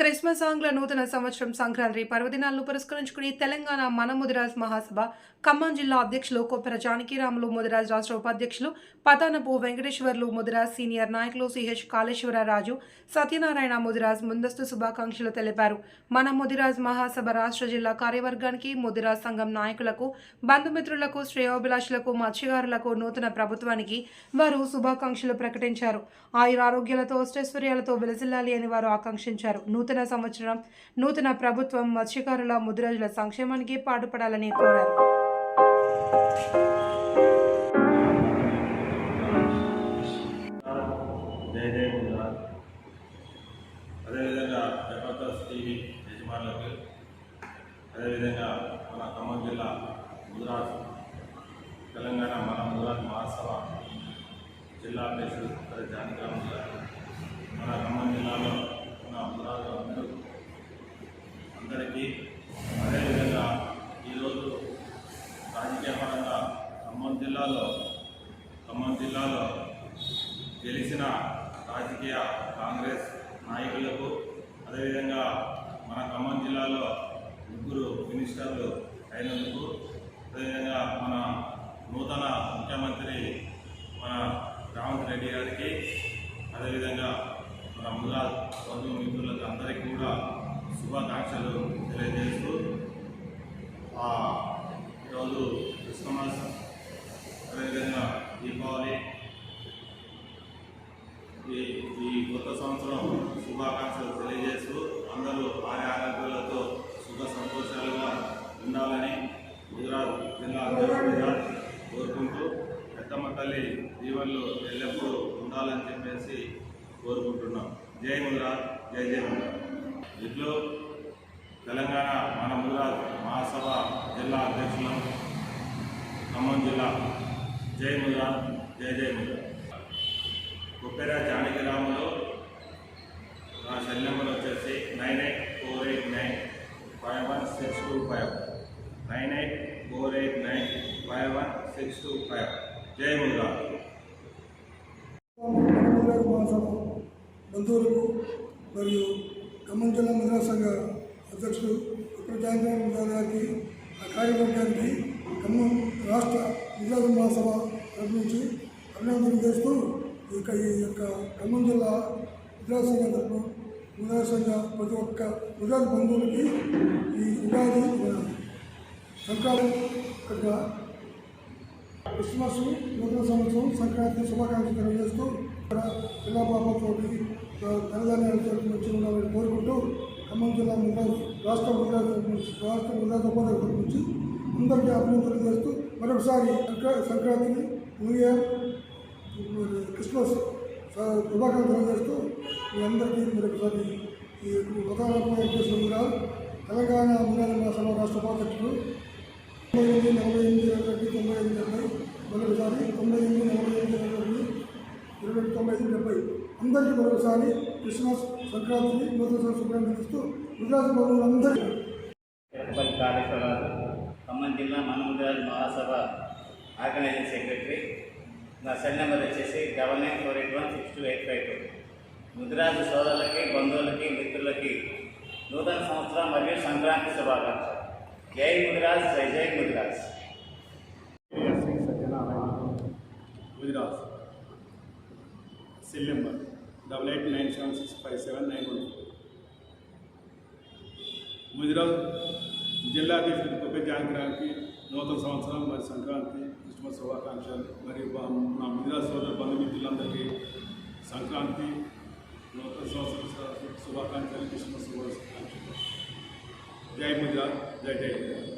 Christmas ఆంగ్ల నూతన సంవత్సరం సంక్రాంతి పర్వదినాలను పురస్కరించుకుని తెలంగాణ మన ముదిరాజ్ మహాసభ ఖమ్మం జిల్లా అధ్యక్షులు కొప్పెర జానకీరాములు ముదిరాజ్ రాష్ట్ర ఉపాధ్యక్షులు పతానపు వెంకటేశ్వర్లు ముదిరాజ్ సీనియర్ నాయకులు సిహెచ్ కాళేశ్వరరాజు సత్యనారాయణ ముదిరాజ్ ముందస్తు శుభాకాంక్షలు తెలిపారు. మన ముదిరాజ్ మహాసభ రాష్ట్ర జిల్లా కార్యవర్గానికి ముదిరాజ్ సంఘం నాయకులకు బంధుమిత్రులకు శ్రేయోభిలాషులకు మత్స్యకారులకు నూతన ప్రభుత్వానికి వారు శుభాకాంక్షలు ప్రకటించారు. ఆయురారోగ్యాలతో అష్టైశ్వర్యాలతో విలసిల్లాలి అని వారు ఆకాంక్షించారు. నూతన నూతన సంవత్సరం నూతన ప్రభుత్వం మత్స్యకారుల ముదిరాజుల సంక్షేమానికి పాటుపడాలని కోరారు. అదేవిధంగా జబర్దస్త్ టీవీ యజమానులకు అదేవిధంగా మన ఖమ్మం జిల్లా గుజరాత్ తెలంగాణ మన గుజరాత్ మహాసభ జిల్లా అధ్యక్షుడు అదే జానకిరామ్ గారు మన ఖమ్మం జిల్లాలో ఉన్న గుజరాత్ అందరూ అందరికీ అదేవిధంగా ఈరోజు రాజకీయ పరంగా ఖమ్మం జిల్లాలో ఖమ్మం జిల్లాలో గెలిచిన రాజకీయ కాంగ్రెస్ నాయకులకు అదేవిధంగా మన ఖమ్మం జిల్లాలో ముగ్గురు మినిస్టర్లు అయినందుకు అదేవిధంగా మన నూతన ముఖ్యమంత్రి మన రేవంత్ రెడ్డి గారికి అదేవిధంగా మన మురాద్ బంధువు మిత్రులకు అందరికీ కూడా శుభాకాంక్షలు తెలియజేస్తూ ఈరోజు క్రిస్మస్ దీపావళి ఈ ఈ కొత్త సంవత్సరం శుభాకాంక్షలు తెలియజేస్తూ అందరూ ఆయా ఆరోగ్యాలతో సుఖ సంతోషాలుగా ఉండాలని గుజరాత్ జిల్లా అధ్యక్షుడిగా కోరుకుంటూ పెద్దమ్మ తల్లి దీవెనలు ఎల్లప్పుడూ ఉండాలని చెప్పేసి కోరుకుంటున్నాం. జై గుజరాత్ జై జై గుజరాత్. ఇట్లు తెలంగాణ మన గుజరాత్ మహాసభ జిల్లా అధ్యక్షులం ఖమ్మం జిల్లా జై గుజరాత్ జై జై గుజరాత్ కుప్పెర జానకిరాములు నా సెల్ నెంబర్ వచ్చేసి nine eight four eight nine five one six two five. Nine eight four eight nine five one six two five. జై ముద్రా మనమందరం మహాసభ బంధువులకు మరియు ఖమ్మం జిల్లా మహిళా సంఘ అధ్యక్షుడు ప్రజాంగం గారికి ఆ కార్యవర్గానికి అభినందన చేస్తూ ఇక ఈ యొక్క ఖమ్మం జిల్లా విద్యార్థి తరపు తరఫున ప్రతి ఒక్క ఉదాహరణ బంధువులకి ఈ ఉగాది సంక్రాంతి క్రిస్మస్ నూతన సంవత్సరం సంక్రాంతి శుభాకాంక్షలు తెలియజేస్తూ ఇక్కడ జిల్లా బాబాతోటి ధనధాన్యాలతో వచ్చి ఉండాలని కోరుకుంటూ ఖమ్మం జిల్లా ముందు రాష్ట్ర ఉద్యోగ నుంచి రాష్ట్ర ఉద్యోగ ఉపాధి తరఫు నుంచి అందరికీ అభినందనలు చేస్తూ మరొకసారి సంక్రాంతిని న్యూ ఇయర్ క్రిస్మస్ శుభాకాంక్షలు చేస్తూ మీ అందరికీ మరొకసారి ఈ ఉదాహరణ వెంకటేశ్వర తెలంగాణ ముందా సభ రాష్ట్ర ఉపాధ్యక్షుడు తొంభై ఎనిమిది నలభై ఎనిమిది ఇరవై తొంభై ఎనిమిది డెబ్బై మరొకసారి తొంభై ఎనిమిది నలభై ఎనిమిది ఇరవై ఇరవై తొంభై ఐదు డెబ్బై. అందరికీ మరొకసారి క్రిస్మస్ సంక్రాంతిని నూతన సంవత్సరం ఇస్తూ గుజరాత్ బంధువులందరికీ తిరుపతి కాళేశ్వరరావు ఖమ్మం జిల్లా మనముద్రాజ్ మహాసభ ఆర్గనైజింగ్ సెక్రటరీ నా సెల్ నెంబర్ వచ్చేసి double nine four eight one six two eight five two. Mudiraju సోదరులకి బంధువులకి మిత్రులకి నూతన సంవత్సరం మరియు సంక్రాంతి శుభాకాంక్షలు. జై ముదిరాజ్ జై జై Mudiraj. Sri cell number double eight nine seven six five seven nine one Gujarat జిల్లా అధ్యక్షుడు గొప్ప జానకిరానికి నూతన సంవత్సరం మరియు సంక్రాంతి క్రిస్మస్ శుభాకాంక్షలు మరియు మా- మా గుజరాత్ సోదర బంధుమిత్రులందరికీ సంక్రాంతి నూతన సంవత్సర శుభాకాంక్షలు క్రిస్మస్ శుభాకాంక్షలు. జై గుజరాత్ జై జై గుజరాత్